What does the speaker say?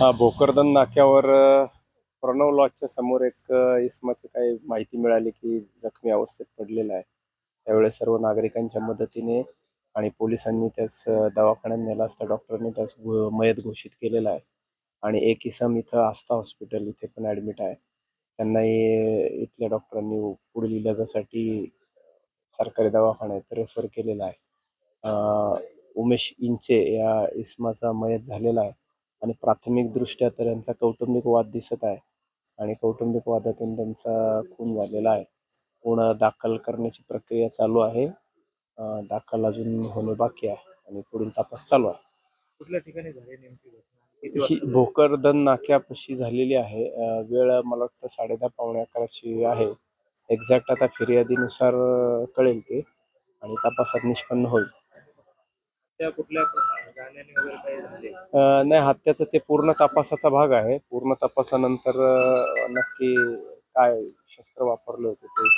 हा भोकरदन नाक्यावर प्रणव लॉजच्या समोर एक इसमाची काही माहिती मिळाली की जखमी अवस्थेत पडलेला आहे. त्यावेळेस सर्व नागरिकांच्या मदतीने आणि पोलिसांनी त्यास दवाखान्यात नेला असता डॉक्टरांनी त्यास घो- मयत घोषित केलेला आहे. आणि एक इसम इथं आस्था हॉस्पिटल इथे पण ॲडमिट आहे. त्यांनाही इथल्या डॉक्टरांनी पुढील इलाजासाठी सरकारी दवाखान्यात रेफर केलेला आहे. उमेश इंचे या इसमाचा मयत झालेला आहे. आणि प्राथमिक दृष्ट्या तर यांचा कौटुंबिक वाद दिसत आहे आणि कौटुंबिक वादातून त्यांचा खून झालेला आहे. पूर्ण दाखल करण्याची प्रक्रिया चालू आहे. दाखल अजून होणे बाकी आहे आणि पुढील तपास चालू आहे. कुठल्या ठिकाणी झाली नेमकी ही भोकरदन नाक्यापाशी झालेली आहे. वेळ मला वाटतं साडे दहा पावणे अकराची आहे. एक्झॅक्ट आता फिर्यादीनुसार कळेल ते आणि तपासात निष्पन्न होईल. त्या कुठल्या नाही हत्याचा ते पूर्ण तपासाचा भाग आहे. पूर्ण तपासानंतर नक्की काय शस्त्र वापरले होते ते